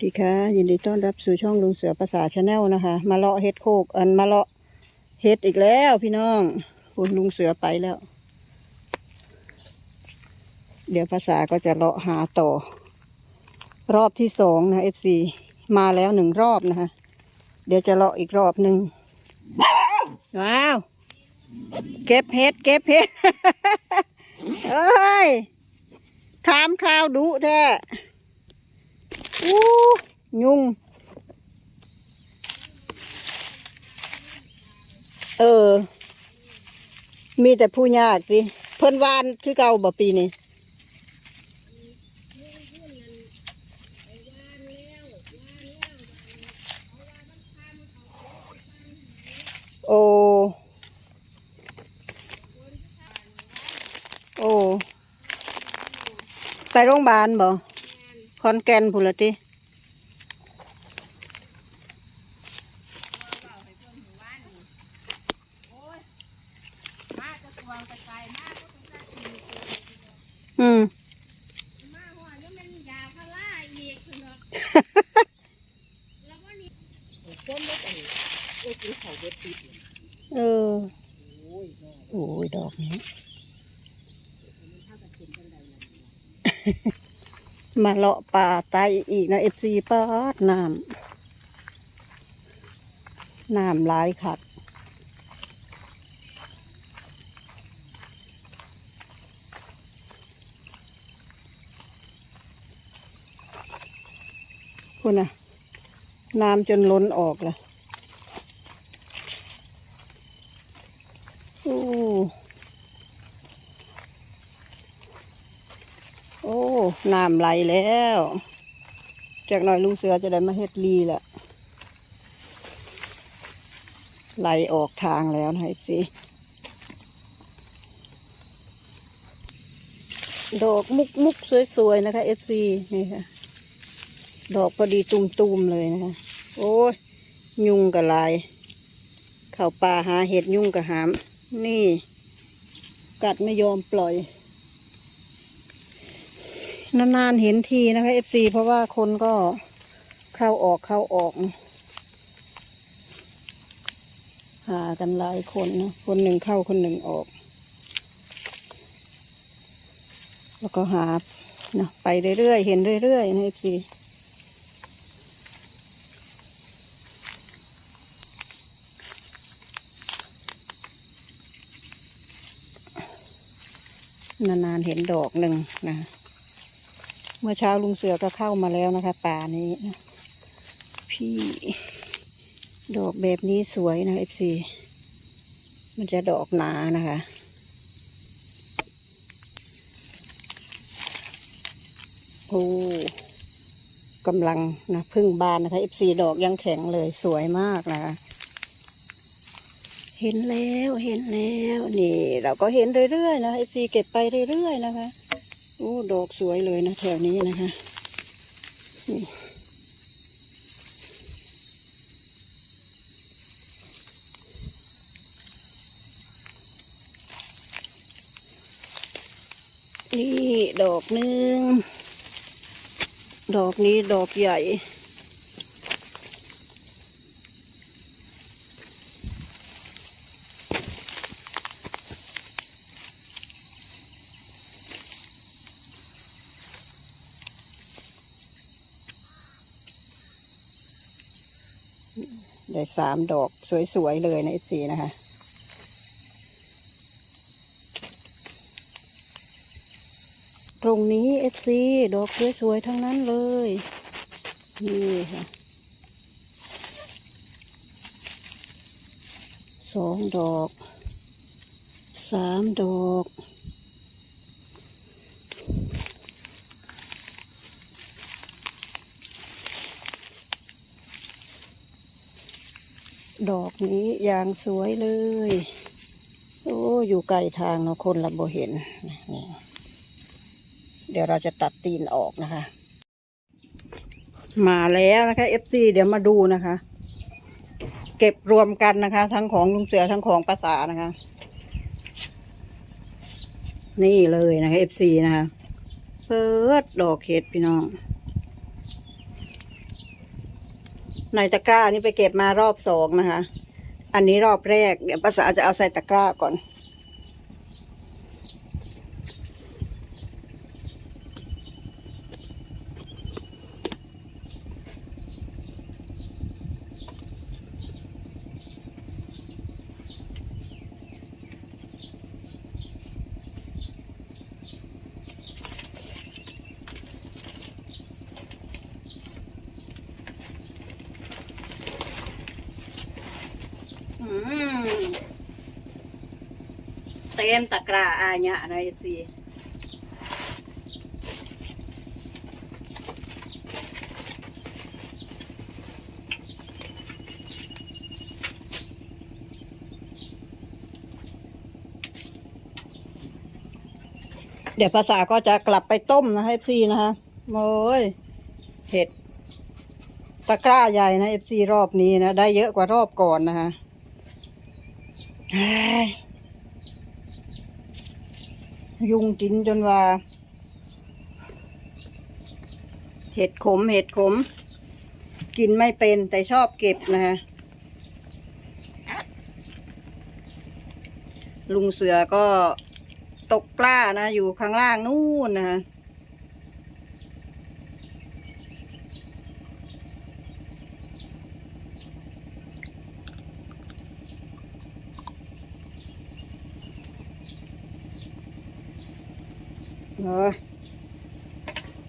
ดีค่ะยินดีต้อนรับสู่ช่องลุงเสือภาษาชาแนลนะคะ มาเลาะเฮ็ดโคกอันมาเลาะเฮ็ดอีกแล้ว พี่น้องคุณลุงเสือไปแล้ว เดี๋ยวภาษาก็จะเลาะหาต่อ รอบที่สองนะเอฟซีมาแล้วหนึ่งรอบนะคะ เดี๋ยวจะเลาะอีกรอบหนึ่งว้าว เก็บเห็ดเก็บเห็ดเอ้ยถามข่าวดุแท้ อู้ยุง เออ มีแต่ผู้ยากสิเพิ่นวานคือเก่าบ่ปีนี้โอ้โอ้ ไปโรงพยาบาลบ่ คอนแกนพุนละติอืมเออโอ้ยดอกนี้ มาเลาะป่าไตอีกนะเอฟซีปาดน้ำน้ำหลายขัดคุณนะน้ำจนล้นออกละโอ้ โอ้น้ำไหลแล้วจากหน่อยลุงเสือจะได้มาเฮ็ดลีแหละไหลออกทางแล้วนะสิดอกมุกมุกสวยๆนะคะเอฟซีนี่ค่ะ ดอกพอดีตุมๆเลยนะคะ โอ้ย ยุงกับลาย เข้าป่าหาเห็ดยุงกับหาม นี่ กัดไม่ยอมปล่อย นานๆเห็นทีนะคะเอฟซีเพราะว่าคนก็เข้าออกเข้าออกหากันหลายคนนะคนหนึ่งเข้าคนหนึ่งออก แล้วก็หานะไปเรื่อยๆเห็นเรื่อยๆนะเอฟซีนานๆเห็นดอกหนึ่งนะ มื่อเช้าลุงเสือก็เข้ามาแล้วนะคะ ป่านี้ พี่ดอกแบบนี้สวยนะเอฟซีมันจะดอกหนานะคะ โอ้กำลังนะพึ่งบานนะคะเอฟซีดอกยังแข็งเลยสวยมากนะคะเห็นแล้วเห็นแล้วนี่ เราก็เห็นเรื่อยๆนะเอฟซีเก็บไปเรื่อยๆนะคะ โอ้ดอกสวยเลยนะแถวนี้นะคะนี่ดอกหนึ่งดอกนี้ดอกใหญ่ ได้ สามดอกสวยๆเลยนะเอซีนะคะตรงนี้เอซีดอกสวยๆทั้งนั้นเลย นี่ค่ะสองดอกสามดอก ดอกนี้อย่างสวยเลย โอ้อยู่ไกลทางเนาะคนละบ่เห็นนี่เดี๋ยวเราจะตัดตีนออกนะคะ มาแล้วนะคะเอฟซีเดี๋ยวมาดูนะคะ เก็บรวมกันนะคะ ทั้งของลุงเสือทั้งของภาษานะคะ นี่เลยนะคะเอฟซีนะคะเปิดดอกเห็ดพี่น้อง ในตะกร้านี่ไปเก็บมารอบสองนะคะ อันนี้รอบแรกเดี๋ยวภาษาจะเอาใส่ตะกร้าก่อน อืมเต็มตะกร้าอาญะนะเอซีเดี๋ยวภาษาก็จะกลับไปต้มนะเอฟซีนะคะโอ้ยเห็ดตะกร้าใหญ่นะเอฟซีรอบนี้นะ ได้เยอะกว่ารอบก่อนนะคะ ยุงกินจนว่า เห็ดขมเห็ดขม กินไม่เป็นแต่ชอบเก็บนะฮะลุงเสือก็ตกปลานะ อยู่ข้างล่างนู่นนะฮะ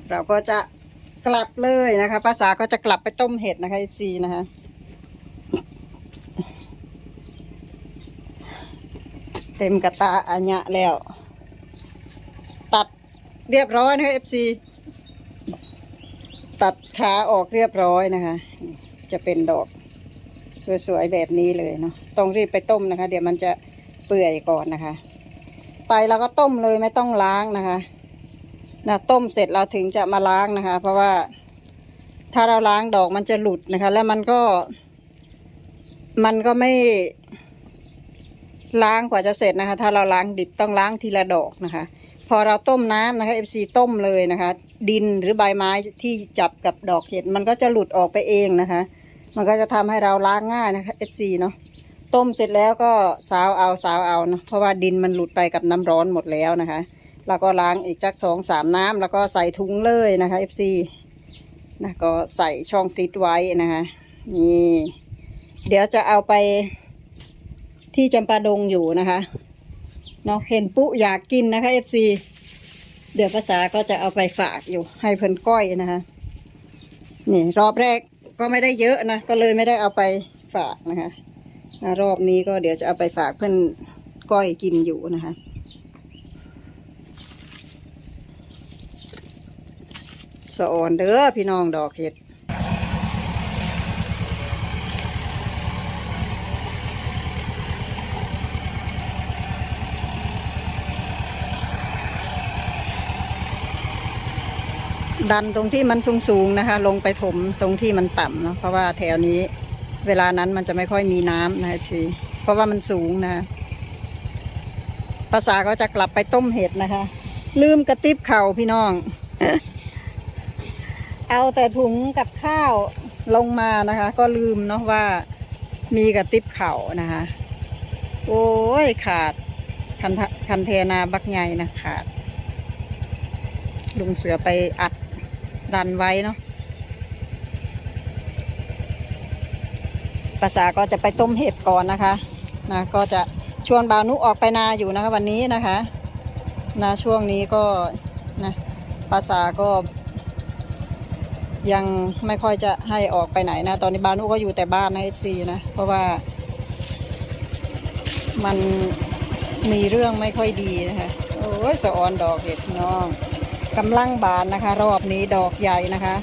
เราก็จะกลับเลยนะคะภาษาก็จะกลับไปต้มเห็ดนะคะ FC นะคะเต็มกระตาอัญญะแล้ว ตัดเรียบร้อยนะคะ FC ตัดขาออกเรียบร้อยนะคะ จะเป็นดอกสวยๆแบบนี้เลยเนาะต้องรีบไปต้มนะคะ เดี๋ยวมันจะเปื่อยก่อนนะคะ ไปแล้วก็ต้มเลยไม่ต้องล้างนะคะ นะต้มเสร็จเราถึงจะมาล้างนะคะ เพราะว่าถ้าเราล้างดอกมันจะหลุดนะคะ แล้วมันก็ มันก็ไม่ล้างกว่าจะเสร็จนะคะ ถ้าเราล้างดิบต้องล้างทีละดอกนะคะ พอเราต้มน้ำนะคะ FC ต้มเลยนะคะ ดินหรือใบไม้ที่จับกับดอกเห็ดมันก็จะหลุดออกไปเองนะคะ มันก็จะทำให้เราล้างง่ายนะคะ FC เนาะต้มเสร็จแล้วก็สาวเอาสาวเอานะเพราะว่าดินมันหลุดไปกับน้ำร้อนหมดแล้วนะคะ แล้วก็ล้างอีกจักสองสามน้ำแล้วก็ใส่ถุงเลยนะคะ FC นะก็ใส่ช่องฟิตไว้นะคะนี่เดี๋ยวจะเอาไปที่จำปาดงอยู่นะคะเนาะเห็นปุ๊อยากกินนะคะ FC เดี๋ยวภาษาก็จะเอาไปฝากอยู่ให้เพิ่นก้อยนะคะนี่รอบแรกก็ไม่ได้เยอะนะก็เลยไม่ได้เอาไปฝากนะคะรอบนี้ก็เดี๋ยวจะเอาไปฝากเพื่อนก้อยกินอยู่นะคะ สะออนเด้อพี่น้องดอกเห็ดดันตรงที่มันสูงๆนะคะ ลงไปถมตรงที่มันต่ำเนาะเพราะว่าแถวนี้เวลานั้นมันจะไม่ค่อยมีน้ำนะคะพี่เพราะว่ามันสูงนะ ภาษาก็จะกลับไปต้มเห็ดนะคะ ลืมกระติบเข่าพี่น้อง เอาแต่ถุงกับข้าวลงมานะคะ ก็ลืมเนาะว่ามีกระติบเข่านะคะ โอ้ยขาดคันคันเทนาบักใหญ่นะขาดลุงเสือไปอัดดันไว้เนาะภาษาก็จะไปต้มเห็ดก่อนนะคะนะก็จะชวนบ่าวนุออกไปนาอยู่นะคะ วันนี้นะคะนะช่วงนี้ก็นะภาษาก็ ยังไม่ค่อยจะให้ออกไปไหนนะ ตอนนี้บานุก็อยู่แต่บ้านนะเอฟซีนะ เพราะว่า มันมีเรื่องไม่ค่อยดีนะคะโอ้ยสะออนดอกเห็ดน้องกำลังบานนะคะ รอบนี้ดอกใหญ่นะคะ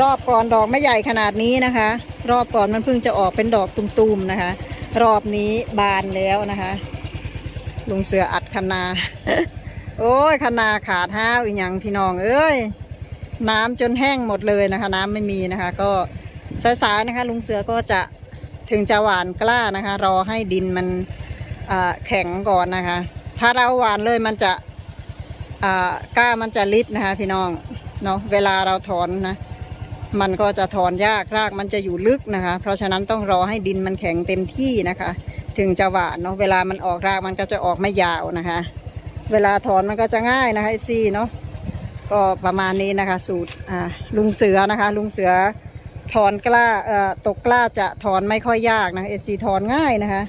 รอบก่อนดอกไม่ใหญ่ขนาดนี้นะคะ รอบก่อนมันเพิ่งจะออกเป็นดอกตุ่มๆนะคะ รอบนี้บานแล้วนะคะลุงเสืออัดคนา โอ้ยคนาขาดห้าวอีหยังพี่น้องเอ้ย น้ำจนแห้งหมดเลยนะคะ น้ำไม่มีนะคะ ก็สายๆนะคะ ลุงเสือก็จะถึงจะหวานกล้านะคะ รอให้ดินมันแข็งก่อนนะคะ ถ้าเราหวานเลยมันจะกล้ามันจะริดนะคะ พี่น้องเนาะเวลาเราถอนนะมันก็จะถอนยากรากมันจะอยู่ลึกนะคะ เพราะฉะนั้นต้องรอให้ดินมันแข็งเต็มที่นะคะ ถึงจะหวานเนาะเวลามันออกรากมันก็จะออกไม่ยาวนะคะ เวลาถอนมันก็จะง่ายนะคะ FC เนาะ ก็ประมาณนี้นะคะ สูตรลุงเสือนะคะ ลุงเสือถอนกล้าตกกล้าจะถอนไม่ค่อยยากนะคะ FC ถอนง่ายนะคะ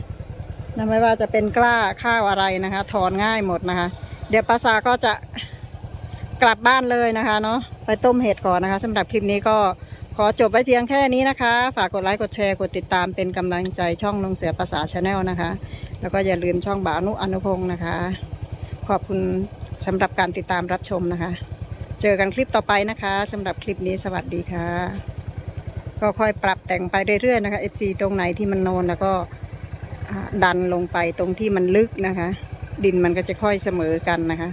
ไม่ว่าจะเป็นกล้าข้าวอะไรนะคะ ถอนง่ายหมดนะคะ เดี๋ยวภาษาก็จะกลับบ้านเลยนะคะเนาะไปต้มเห็ดก่อนนะคะสำหรับคลิปนี้ก็ขอจบไว้เพียงแค่นี้นะคะ ฝากกดไลค์กดแชร์กดติดตามเป็นกำลังใจช่องลุงเสือภาษาชาแนลนะคะ แล้วก็อย่าลืมช่องบ่าวนุอนุพงศ์นะคะ ขอบคุณสำหรับการติดตามรับชมนะคะ เจอกันคลิปต่อไปนะคะสำหรับคลิปนี้สวัสดีค่ะ ก็ค่อยปรับแต่งไปเรื่อยๆนะคะ FC ตรงไหนที่มันโนนแล้วก็ดันลงไปตรงที่มันลึกนะคะ ดินมันก็จะค่อยเสมอกันนะคะ